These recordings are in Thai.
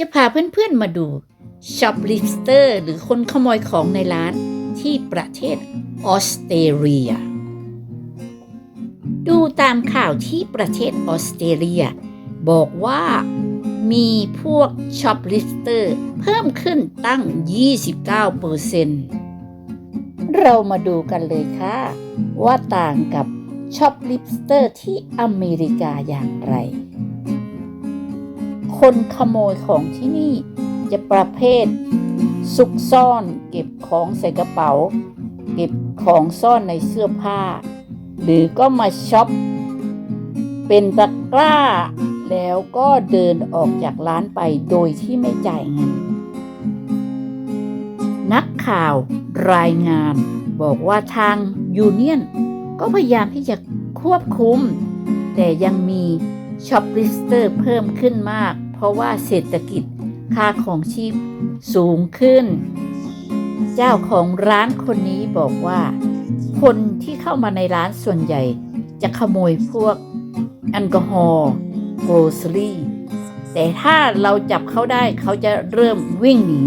จะพาเพื่อนๆมาดูช็อปลิฟเตอร์หรือคนขโมยของในร้านที่ประเทศออสเตรเลีย ดูตามข่าวที่ประเทศออสเตรเลีย บอกว่ามีพวกช็อปลิฟเตอร์เพิ่มขึ้นตั้ง 29เปอร์เซ็นเรามาดูกันเลยค่ะ ว่าต่างกับช็อปลิฟเตอร์ที่อเมริกาอย่างไร คนขโมยของที่นี่จะประเภท ซุกซ่อนเก็บของใส่กระเป๋า เก็บของซ่อนในเสื้อผ้า หรือก็มาช็อปเป็นตะกร้า แล้วก็เดินออกจากร้านไปโดยที่ไม่จ่ายเงิน นักข่าวรายงานบอกว่าทางยูเนียนก็พยายามที่จะควบคุม แต่ยังมีช็อปลิสเตอร์เพิ่มขึ้นมาก เพราะว่าเศรษฐกิจค่าของชีพสูงขึ้น เจ้าของร้านคนนี้บอกว่า คนที่เข้ามาในร้านส่วนใหญ่ จะขโมยพวกแอลกอฮอล์โกลซรี่แต่ถ้าเราจับเขาได้เขาจะเริ่มวิ่งหนี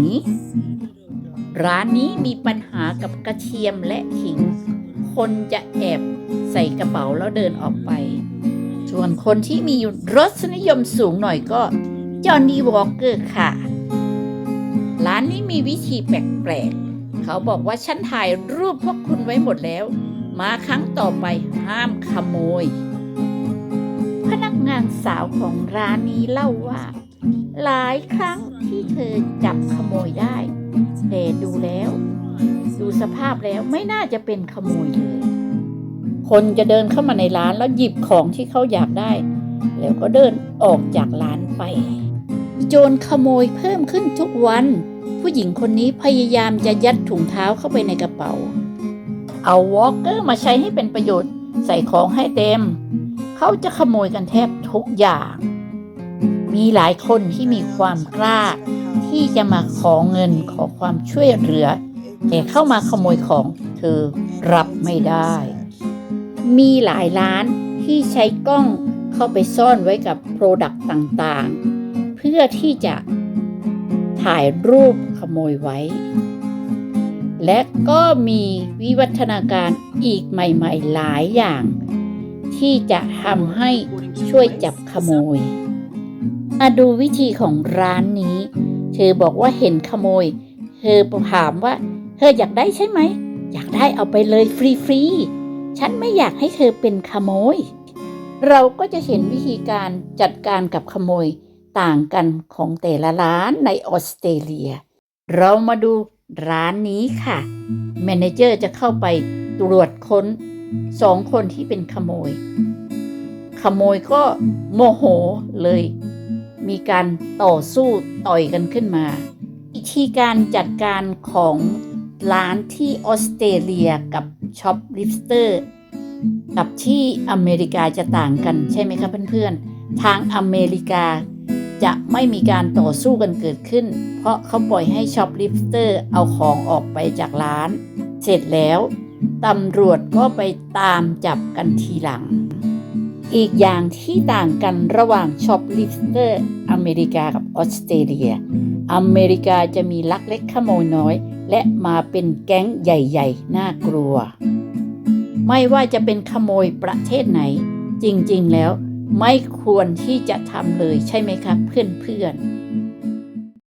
ร้านนี้มีปัญหากับกระเทียมและขิง คนจะแอบใส่กระเป๋าแล้วเดินออกไป ส่วนคนที่มีรสนิยมสูงหน่อยก็ จอห์นนี่วอลเกอร์ค่ะ ร้านนี้มีวิธีแปลกๆ เขาบอกว่าฉันถ่ายรูปพวกคุณไว้หมดแล้ว มาครั้งต่อไปห้ามขโมย พนักงานสาวของร้านนี้เล่าว่า หลายครั้งที่เธอจับขโมยได้ แต่ดูแล้ว ดูสภาพแล้วไม่น่าจะเป็นขโมยเลยคนจะเดินเข้ามาในร้านแล้วหยิบของที่เขาอยากได้ แล้วก็เดินออกจากร้านไป โจรขโมยเพิ่มขึ้นทุกวัน ผู้หญิงคนนี้พยายามจะยัดถุงเท้าเข้าไปในกระเป๋า เอาวอลเกอร์มาใช้ให้เป็นประโยชน์ใส่ของให้เต็ม เขาจะขโมยกันแทบทุกอย่าง มีหลายคนที่มีความกล้า ที่จะมาขอเงินขอความช่วยเหลือ แต่เข้ามาขโมยของเธอรับไม่ได้ มีหลายร้านที่ใช้กล้องเข้าไปซ่อนไว้กับโปรดักต์ต่างๆ เพื่อที่จะถ่ายรูปขโมยไว้ และก็มีวิวัฒนาการอีกใหม่ๆหลายอย่าง ที่จะทำให้ช่วยจับขโมยมาดูวิธีของร้านนี้ เธอบอกว่าเห็นขโมย เธอถามว่า เธออยากได้ใช่ไหม อยากได้เอาไปเลยฟรีๆ ฉันไม่อยากให้เธอเป็นขโมย เราก็จะเห็นวิธีการจัดการกับขโมย ต่างกันของแต่ละร้านในออสเตรเลีย เรามาดูร้านนี้ค่ะแมเนเจอร์จะเข้าไปตรวจค้นสองคนที่เป็นขโมย ขโมยก็โมโหเลย มีการต่อสู้ต่อยกันขึ้นมาวิธีการจัดการของร้านที่ออสเตรเลียกับช็อปลิฟเตอร์กับที่อเมริกาจะต่างกันใช่ไหมครับเพื่อนๆ ทางอเมริกา จะไม่มีการต่อสู้กันเกิดขึ้น เพราะเขาปล่อยให้ช็อปลิฟเตอร์เอาของออกไปจากร้าน เสร็จแล้วตำรวจก็ไปตามจับกันทีหลัง อีกอย่างที่ต่างกันระหว่างช็อปลิฟเตอร์อเมริกากับออสเตรเลีย อเมริกาจะมีลักเล็กขโมยน้อย และมาเป็นแก๊งใหญ่ ๆ น่ากลัว ไม่ว่าจะเป็นขโมยประเทศไหน จริงๆแล้ว ไม่ควรที่จะทำเลยใช่ไหมครับเพื่อนๆ